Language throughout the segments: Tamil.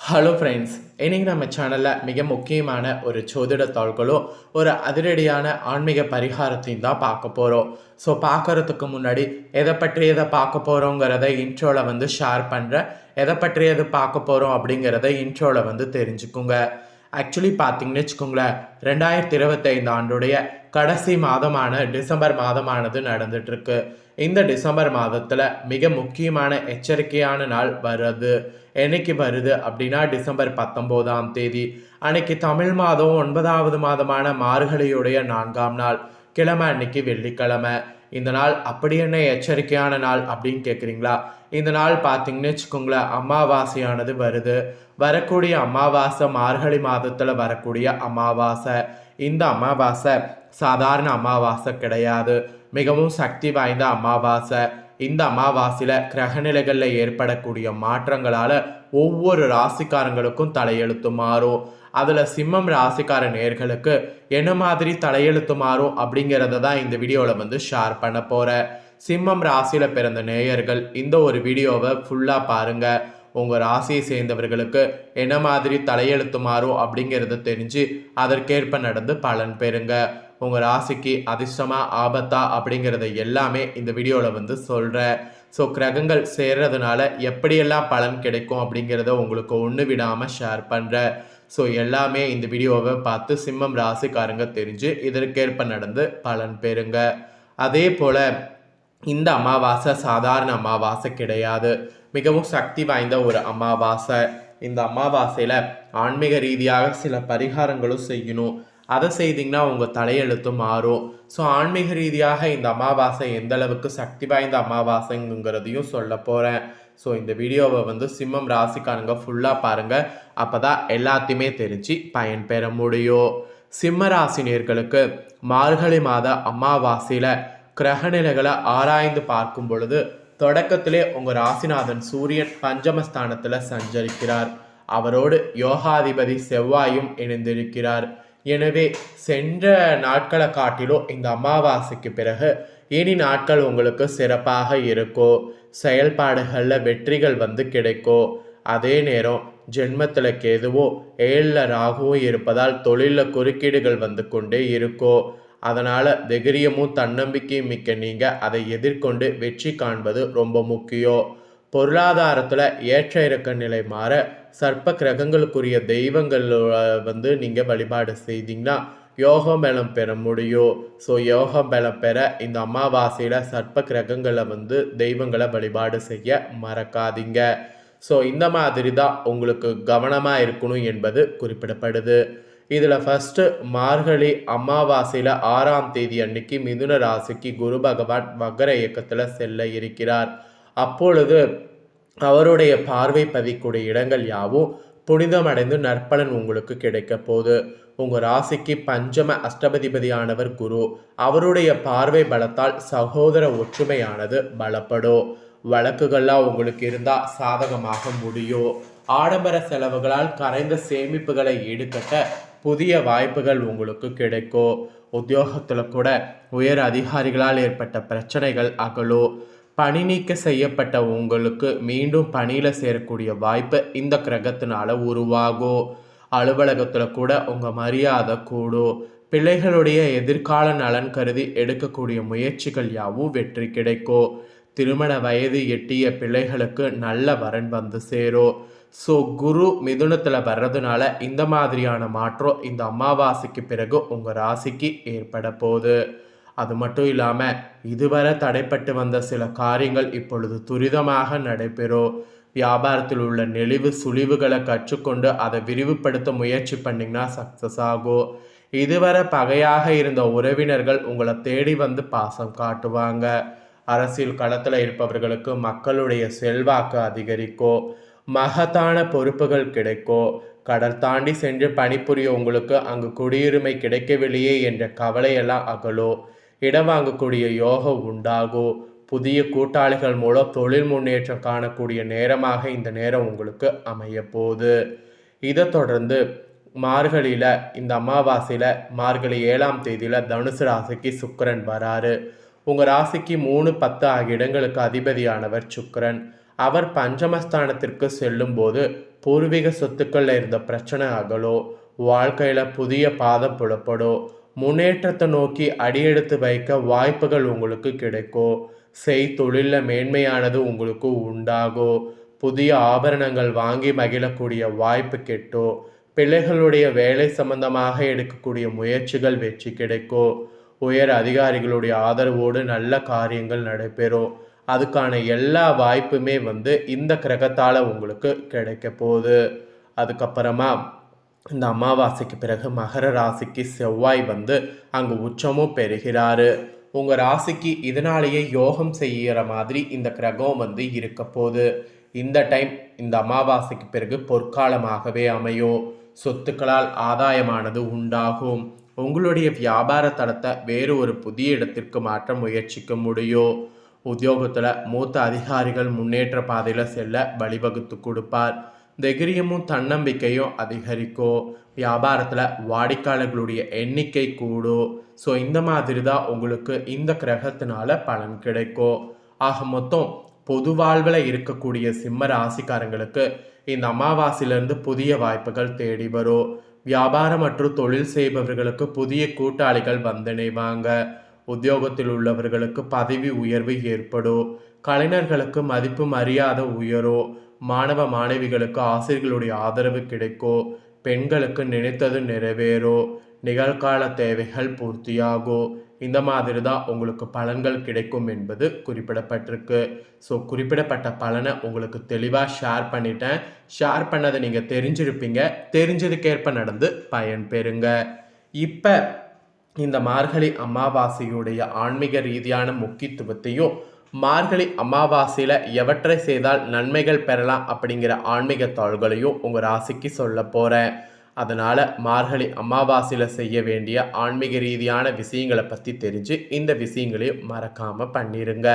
ஹலோ ஃப்ரெண்ட்ஸ் இன்னைக்கு நம்ம சேனலில் மிக முக்கியமான ஒரு சோதிட தாள்களும் ஒரு அதிரடியான ஆன்மீக பரிகாரத்தையும் தான் பார்க்க போகிறோம் ஸோ பார்க்கறதுக்கு முன்னாடி எதை பற்றி எதை பார்க்க போகிறோங்கிறத இன்ட்ரோவில் வந்து ஷேர் பண்ணுறேன் எதை பற்றி எது பார்க்க போகிறோம் அப்படிங்கிறத இன்ட்ரோவில் வந்து தெரிஞ்சுக்குங்க. ஆக்சுவலி பார்த்தீங்கன்னு வச்சுக்கோங்களேன் ரெண்டாயிரத்தி இருபத்தைந்து ஆண்டுடைய கடைசி மாதமான டிசம்பர் மாதமானது நடந்துட்டு இருக்கு இந்த டிசம்பர் மாதத்தில் மிக முக்கியமான எச்சரிக்கையான நாள் வருது என்னைக்கு வருது அப்படின்னா டிசம்பர் பத்தொம்போதாம் தேதி. அன்னைக்கு தமிழ் மாதம் ஒன்பதாவது மாதமான மார்கழியுடைய நான்காம் நாள் கிழமை அன்னைக்கு வெள்ளிக்கிழமை. இந்த நாள் அப்படி என்ன எச்சரிக்கையான நாள் அப்படின்னு கேட்குறீங்களா இந்த நாள் பார்த்தீங்கன்னு வச்சுக்கோங்களேன் அமாவாசையானது வருது. வரக்கூடிய அமாவாசை மார்கழி மாதத்தில் வரக்கூடிய அமாவாசை. இந்த அமாவாசை சாதாரண அமாவாசை கிடையாது. மிகவும் சக்தி வாய்ந்த அமாவாசை. இந்த அமாவாசையில் கிரகநிலைகளில் ஏற்படக்கூடிய மாற்றங்களால் ஒவ்வொரு ராசிக்காரங்களுக்கும் தலையெழுத்து மாறும். அதில் சிம்மம் ராசிக்கார நேர்களுக்கு என்ன மாதிரி தலையெழுத்து மாறும் அப்படிங்கிறத தான் இந்த வீடியோவில் வந்து ஷேர் பண்ண போகிறேன் சிம்மம் ராசியில் பிறந்த நேயர்கள் இந்த ஒரு வீடியோவை ஃபுல்லாக பாருங்கள் உங்கள் ராசியை சேர்ந்தவர்களுக்கு என்ன மாதிரி தலையெழுத்து மாறும் அப்படிங்கிறத தெரிஞ்சு அதற்கேற்ப நடந்து பலன் பெறுங்க. உங்கள் ராசிக்கு அதிர்ஷ்டமா ஆபத்தா அப்படிங்கிறத எல்லாமே இந்த வீடியோவில் வந்து சொல்கிறேன் ஸோ கிரகங்கள் சேர்றதுனால எப்படியெல்லாம் பலன் கிடைக்கும் அப்படிங்கிறத உங்களுக்கு ஒன்று விடாமல் ஷேர் பண்ணுறேன் ஸோ எல்லாமே இந்த வீடியோவை பார்த்து சிம்மம் ராசிக்காரங்க தெரிஞ்சு இதற்கேற்ப நடந்து பலன் பெறுங்க. அதே போல் இந்த அமாவாசை சாதாரண அமாவாசை கிடையாது. மிகவும் சக்தி வாய்ந்த ஒரு அமாவாசை. இந்த அமாவாசையில் ஆன்மீக ரீதியாக சில பரிகாரங்களும் செய்யணும். அதை செய்தீங்கன்னா உங்கள் தலையெழுத்து மாறும். ஸோ ஆன்மீக ரீதியாக இந்த அமாவாசை எந்த அளவுக்கு சக்தி வாய்ந்த அமாவாசைங்கிறதையும் சொல்ல போகிறேன் ஸோ இந்த வீடியோவை வந்து சிம்மம் ராசிக்காரங்க ஃபுல்லாக பாருங்கள் அப்போ தான் எல்லாத்தையுமே தெரிஞ்சு பயன்பெற முடியும். சிம்ம ராசினியர்களுக்கு மார்கழி மாத அமாவாசையில் கிரகநிலைகளை ஆராய்ந்து பார்க்கும் பொழுது தொடக்கத்திலே உங்கள் ராசிநாதன் சூரியன் பஞ்சமஸ்தானத்தில் சஞ்சரிக்கிறார். அவரோடு யோகாதிபதி செவ்வாயும் இணைந்திருக்கிறார். எனவே சென்ற நாட்களை காட்டிலும் இந்த அமாவாசைக்கு பிறகு இனி நாட்கள் உங்களுக்கு சிறப்பாக இருக்கும் செயல்பாடுகளில் வெற்றிகள் வந்து கிடைக்கும் அதே நேரம் ஜென்மத்தில் கேதுவோ ஏழில் ராகுவும் இருப்பதால் தொழிலில் குறுக்கீடுகள் வந்து கொண்டே இருக்கும் அதனால் தைரியமும் தன்னம்பிக்கையும் மிக்க நீங்கள் அதை எதிர்கொண்டு வெற்றி காண்பது ரொம்ப முக்கியம். பொருளாதாரத்தில் ஏற்ற இறக்க நிலை மாற சர்ப்ப கிரகங்களுக்குரிய தெய்வங்கள் வந்து நீங்கள் வழிபாடு செய்தீங்கன்னா யோகம் பலம் பெற முடியும் ஸோ யோகம் பலம் பெற இந்த அமாவாசையில் சர்ப்ப கிரகங்களை வந்து தெய்வங்களை வழிபாடு செய்ய மறக்காதீங்க. ஸோ இந்த மாதிரி தான் உங்களுக்கு கவனமாக இருக்கணும் என்பது குறிப்பிடப்படுது. இதில் ஃபஸ்ட்டு மார்கழி அமாவாசையில் ஆறாம் தேதி அன்னைக்கு மிதுன ராசிக்கு குரு பகவான் வக்கர இயக்கத்தில் செல்ல இருக்கிறார். அப்பொழுது அவருடைய பார்வை பதிக்கூடிய இடங்கள் யாவும் புனிதமடைந்து நற்பலன் உங்களுக்கு கிடைக்க போகுது. உங்கள் ராசிக்கு பஞ்சம அஷ்டபதிபதியானவர் குரு. அவருடைய பார்வை பலத்தால் சகோதர ஒற்றுமையானது பலப்படும் வழக்குகள்லாம் உங்களுக்கு இருந்தால் சாதகமாக முடியும் ஆடம்பர செலவுகளால் கரைந்த சேமிப்புகளை ஈடுகட்ட புதிய வாய்ப்புகள் உங்களுக்கு கிடைக்கும் உத்தியோகத்தில் கூட உயர் அதிகாரிகளால் ஏற்பட்ட பிரச்சனைகள் அகலும் பணி நீக்க செய்யப்பட்ட உங்களுக்கு மீண்டும் பணியில் சேரக்கூடிய வாய்ப்பு இந்த கிரகத்தினால உருவாகும் அலுவலகத்தில் கூட உங்கள் மரியாதை கூடும் பிள்ளைகளுடைய எதிர்கால நலன் கருதி எடுக்கக்கூடிய முயற்சிகள் யாவும் வெற்றி கிடைக்கும் திருமண வயது எட்டிய பிள்ளைகளுக்கு நல்ல வரன் வந்து சேரும் ஸோ குரு மிதுனத்தில் வர்றதுனால இந்த மாதிரியான மாற்றம் இந்த அமாவாசைக்கு பிறகு உங்கள் ராசிக்கு ஏற்பட போகுது. அது மட்டும் இல்லாமல் இதுவரை தடைப்பட்டு வந்த சில காரியங்கள் இப்பொழுது துரிதமாக நடைபெறும் வியாபாரத்தில் உள்ள நெளிவு சுழிவுகளை கற்றுக்கொண்டு அதை விரிவுபடுத்த முயற்சி பண்ணிங்கன்னா சக்ஸஸ் ஆகும் இதுவரை பகையாக இருந்த உறவினர்கள் உங்களை தேடி வந்து பாசம் காட்டுவாங்க. அரசியல் களத்தில் இருப்பவர்களுக்கு மக்களுடைய செல்வாக்கு அதிகரிக்கும் மகத்தான பொறுப்புகள் கிடைக்கும் கடல் தாண்டி சென்று பணிபுரிய உங்களுக்கு அங்கு குடியுரிமை கிடைக்கவில்லையே என்ற கவலையெல்லாம் அகலும் இடம் வாங்கக்கூடிய யோகம் உண்டாகும் புதிய கூட்டாளிகள் மூலம் தொழில் முன்னேற்றம் காணக்கூடிய நேரமாக இந்த நேரம் உங்களுக்கு அமைய போகுது இதை தொடர்ந்து மார்கழியில் இந்த அமாவாசையில் மார்கழி ஏழாம் தேதியில் தனுசு ராசிக்கு சுக்கரன் வராரு. உங்கள் ராசிக்கு மூணு பத்து ஆகிய இடங்களுக்கு அதிபதியானவர் சுக்கரன். அவர் பஞ்சமஸ்தானத்திற்கு செல்லும்போது பூர்வீக சொத்துக்களில் இருந்த பிரச்சனை அகலோ? வாழ்க்கையில் புதிய பாதை புலப்படும் முன்னேற்றத்தை நோக்கி அடியெடுத்து வைக்க வாய்ப்புகள் உங்களுக்கு கிடைக்கும் செய் தொழிலில் மேன்மையானது உங்களுக்கு உண்டாகும் புதிய ஆபரணங்கள் வாங்கி மகிழக்கூடிய வாய்ப்பு கெட்டும் பிள்ளைகளுடைய வேலை சம்பந்தமாக எடுக்கக்கூடிய முயற்சிகள் வெற்றி கிடைக்கும் உயர் அதிகாரிகளுடைய ஆதரவோடு நல்ல காரியங்கள் நடைபெறும் அதுக்கான எல்லா வாய்ப்புமே வந்து இந்த கிரகத்தால் உங்களுக்கு கிடைக்க போகுது. அதுக்கப்புறமா இந்த அமாவாசைக்கு பிறகு மகர ராசிக்கு செவ்வாய் வந்து அங்கு உச்சமும் பெறுகிறாரு. உங்கள் ராசிக்கு இதனாலேயே யோகம் செய்கிற மாதிரி இந்த கிரகம் வந்து இருக்க போகுது. இந்த டைம் இந்த அமாவாசைக்கு பிறகு பொற்காலமாகவே அமையும். சொத்துக்களால் ஆதாயமானது உண்டாகும். உங்களுடைய வியாபார தளத்தை வேறு ஒரு புதிய இடத்திற்கு மாற்ற முயற்சிக்க முடியும். உத்தியோகத்தில் மூத்த அதிகாரிகள் முன்னேற்ற பாதையில் செல்ல வழிவகுத்து கொடுப்பார். தைரியமும் தன்னம்பிக்கையும் அதிகரிக்கும். வியாபாரத்தில் வாடிக்கையாளர்களுடைய எண்ணிக்கை கூடும். ஸோ இந்த மாதிரி தான் உங்களுக்கு இந்த கிரகத்தினால பலன் கிடைக்கும். ஆக மொத்தம் பொது வாழ்வில் இருக்கக்கூடிய சிம்ம ராசிக்காரங்களுக்கு இந்த அமாவாசையிலிருந்து புதிய வாய்ப்புகள் தேடி வரும். வியாபாரம் மற்றும் தொழில் செய்பவர்களுக்கு புதிய கூட்டாளிகள் வந்திணைவாங்க. உத்தியோகத்தில் உள்ளவர்களுக்கு பதவி உயர்வு ஏற்படும். கலைஞர்களுக்கு மதிப்பு மரியாதை உயரோ மாணவ மாணவிகளுக்கு ஆசிரியர்களுடைய ஆதரவு கிடைக்கும் பெண்களுக்கு நினைத்தது நிறைவேறும் நிகழ்கால தேவைகள் பூர்த்தியாகும் இந்த மாதிரி தான் உங்களுக்கு பலன்கள் கிடைக்கும் என்பது குறிப்பிடப்பட்டிருக்கு. ஸோ குறிப்பிடப்பட்ட பலனை உங்களுக்கு தெளிவாக ஷேர் பண்ணிட்டேன். ஷேர் பண்ணதை நீங்கள் தெரிஞ்சிருப்பீங்க. தெரிஞ்சதுக்கேற்ப நடந்து பயன் பெறுங்க. இப்போ இந்த மார்கழி அமாவாசையுடைய ஆன்மீக ரீதியான முக்கியத்துவத்தையும் மார்கழி அமாவாசையில் எவற்றை செய்தால் நன்மைகள் பெறலாம் அப்படிங்கிற ஆன்மீக தாள்களையும் உங்கள் ராசிக்கு சொல்ல போகிறேன் அதனால் மார்கழி அமாவாசையில் செய்ய வேண்டிய ஆன்மீக ரீதியான விஷயங்களை பற்றி தெரிஞ்சு இந்த விஷயங்களையும் மறக்காமல் பண்ணிடுங்க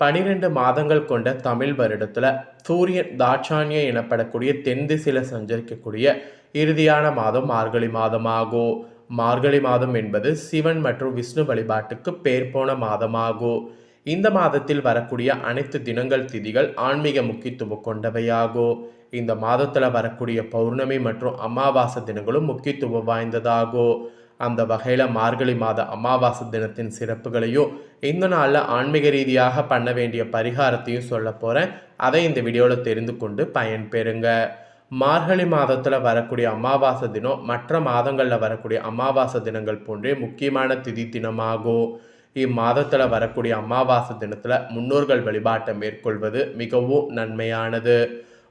பனிரெண்டு மாதங்கள் கொண்ட தமிழ் வருடத்தில் சூரியன் தாட்சானிய எனப்படக்கூடிய தென் திசையில் சஞ்சரிக்கக்கூடிய இறுதியான மாதம் மார்கழி மாதமாகும். மார்கழி மாதம் என்பது சிவன் மற்றும் விஷ்ணு வழிபாட்டுக்கு பேர் போன மாதமாகும். இந்த மாதத்தில் வரக்கூடிய அனைத்து தினங்கள் திதிகள் ஆன்மீக முக்கியத்துவம் கொண்டவையாகும் இந்த மாதத்தில் வரக்கூடிய பௌர்ணமி மற்றும் அமாவாசை தினங்களும் முக்கியத்துவம் வாய்ந்ததாகும் அந்த வகையில் மார்கழி மாத அமாவாசை தினத்தின் சிறப்புகளையும் இந்த நாளில் ஆன்மீக ரீதியாக பண்ண வேண்டிய பரிகாரத்தையும் சொல்ல போகிறேன் அதை இந்த வீடியோவில் தெரிந்து கொண்டு பயன்பெறுங்க. மார்கழி மாதத்தில் வரக்கூடிய அமாவாசை தினம் மற்ற மாதங்களில் வரக்கூடிய அமாவாசை தினங்கள் போன்றே முக்கியமான திதி தினமாகும் இம்மாதத்தில் வரக்கூடிய அமாவாசை தினத்தில் முன்னோர்கள் வழிபாட்டை மேற்கொள்வது மிகவும் நன்மையானது.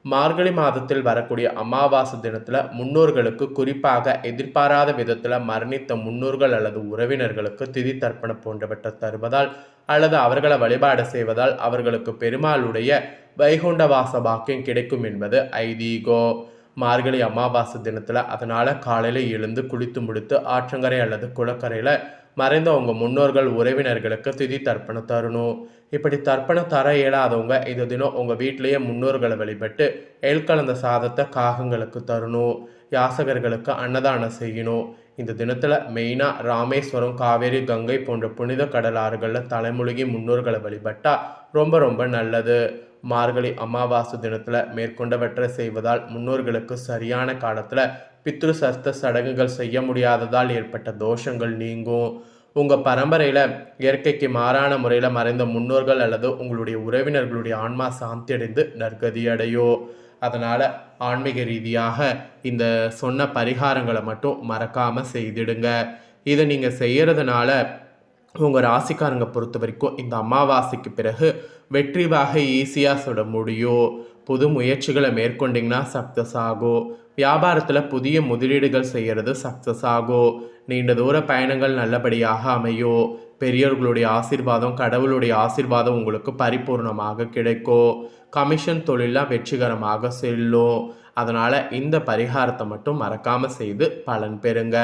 மார்கழி மாதத்தில் வரக்கூடிய அமாவாசை தினத்தில் முன்னோர்களுக்கு குறிப்பாக எதிர்பாராத விதத்தில் மரணித்த முன்னோர்கள் அல்லது உறவினர்களுக்கு திதி தர்ப்பணம் போன்றவற்றை தருவதால் அல்லது அவர்களை வழிபாடு செய்வதால் அவர்களுக்கு பெருமாளுடைய வைகுண்ட வாச பாக்கியம் கிடைக்கும் என்பது ஐதீகோ மார்கழி அமாவாசை தினத்தில் அதனால் காலையில் எழுந்து குளித்து முடித்து ஆற்றங்கரை அல்லது குளக்கரையில் மறைந்த உங்கள் முன்னோர்கள் உறவினர்களுக்கு திதி தர்ப்பணம் தரணும். இப்படி தர்ப்பணம் தர இயலாதவங்க இந்த தினம் உங்கள் வீட்டிலேயே முன்னோர்களை வழிபட்டு எல் கலந்த சாதத்தை காகங்களுக்கு தரணும். யாசகர்களுக்கு அன்னதானம் செய்யணும். இந்த தினத்தில் மெயினாக ராமேஸ்வரம் காவேரி கங்கை போன்ற புனித கடல் ஆறுகளில் முன்னோர்களை வழிபட்டால் ரொம்ப ரொம்ப நல்லது. மார்கழி அமாவாசை தினத்தில் மேற்கொண்டவற்றை செய்வதால் முன்னோர்களுக்கு சரியான காலத்தில் பித்ரு சஸ்த சடங்குகள் செய்ய முடியாததால் ஏற்பட்ட தோஷங்கள் நீங்கும். உங்கள் பரம்பரையில் இயற்கைக்கு மாறான முறையில் மறைந்த முன்னோர்கள் அல்லது உங்களுடைய உறவினர்களுடைய ஆன்மா சாந்தி அடைந்து நற்கதி அடையோ அதனால் ஆன்மீக ரீதியாக இந்த சொன்ன பரிகாரங்களை மட்டும் மறக்காமல் செய்திடுங்க. இதை நீங்கள் செய்கிறதுனால உங்கள் ராசிக்காரங்க பொறுத்த வரைக்கும் இந்த அமாவாசைக்கு பிறகு வெற்றிவாக ஈஸியாக சுட முடியும். புது முயற்சிகளை மேற்கொண்டிங்கன்னா சக்ஸஸ் ஆகும் வியாபாரத்தில் புதிய முதலீடுகள் செய்கிறது சக்ஸஸ் ஆகும் நீண்ட தூர பயணங்கள் நல்லபடியாக அமையும் பெரியவர்களுடைய ஆசிர்வாதம் கடவுளுடைய ஆசிர்வாதம் உங்களுக்கு பரிபூர்ணமாக கிடைக்கும் கமிஷன் தொழிலாக வெற்றிகரமாக செல்லும் அதனால் இந்த பரிகாரத்தை மட்டும் மறக்காமல் செய்து பலன் பெறுங்க.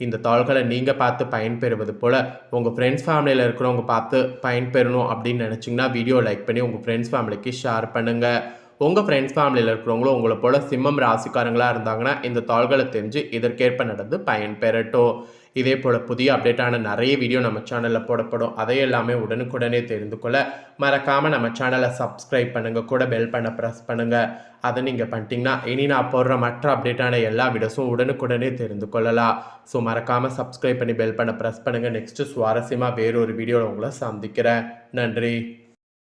இந்த தாள்களை நீங்கள் பார்த்து பயன்பெறுவது போல் உங்கள் ஃப்ரெண்ட்ஸ் ஃபேமிலியில் இருக்கிறவங்க பார்த்து பயன்பெறணும் அப்படின்னு நினச்சிங்கன்னா வீடியோ லைக் பண்ணி உங்கள் ஃப்ரெண்ட்ஸ் ஃபேமிலிக்கு ஷேர் பண்ணுங்கள் உங்கள் ஃப்ரெண்ட்ஸ் ஃபேமிலியில் இருக்கிறவங்களும் உங்களை போல் சிம்மம் ராசிக்காரங்களாக இருந்தாங்கன்னா இந்த தாள்களை தெரிஞ்சு இதற்கேற்ப நடந்து பயன் பெறட்டும் இதே போல் புதிய அப்டேட்டான நிறைய வீடியோ நம்ம சேனலில் போடப்படும். அதை எல்லாமே உடனுக்குடனே தெரிந்து கொள்ள மறக்காமல் நம்ம சேனலை சப்ஸ்கிரைப் பண்ணுங்கள் கூட பெல் பண்ண ப்ரெஸ் பண்ணுங்கள் அதை நீங்கள் பண்ணிட்டீங்கன்னா இனி நான் போடுற மற்ற அப்டேட்டான எல்லா வீடியோஸும் உடனுக்குடனே தெரிந்து கொள்ளலாம். ஸோ மறக்காமல் சப்ஸ்கிரைப் பண்ணி பெல் பண்ண ப்ரெஸ் பண்ணுங்கள் நெக்ஸ்ட்டு சுவாரஸ்யமாக வேறொரு வீடியோவில் உங்களை சந்திக்கிறேன். நன்றி.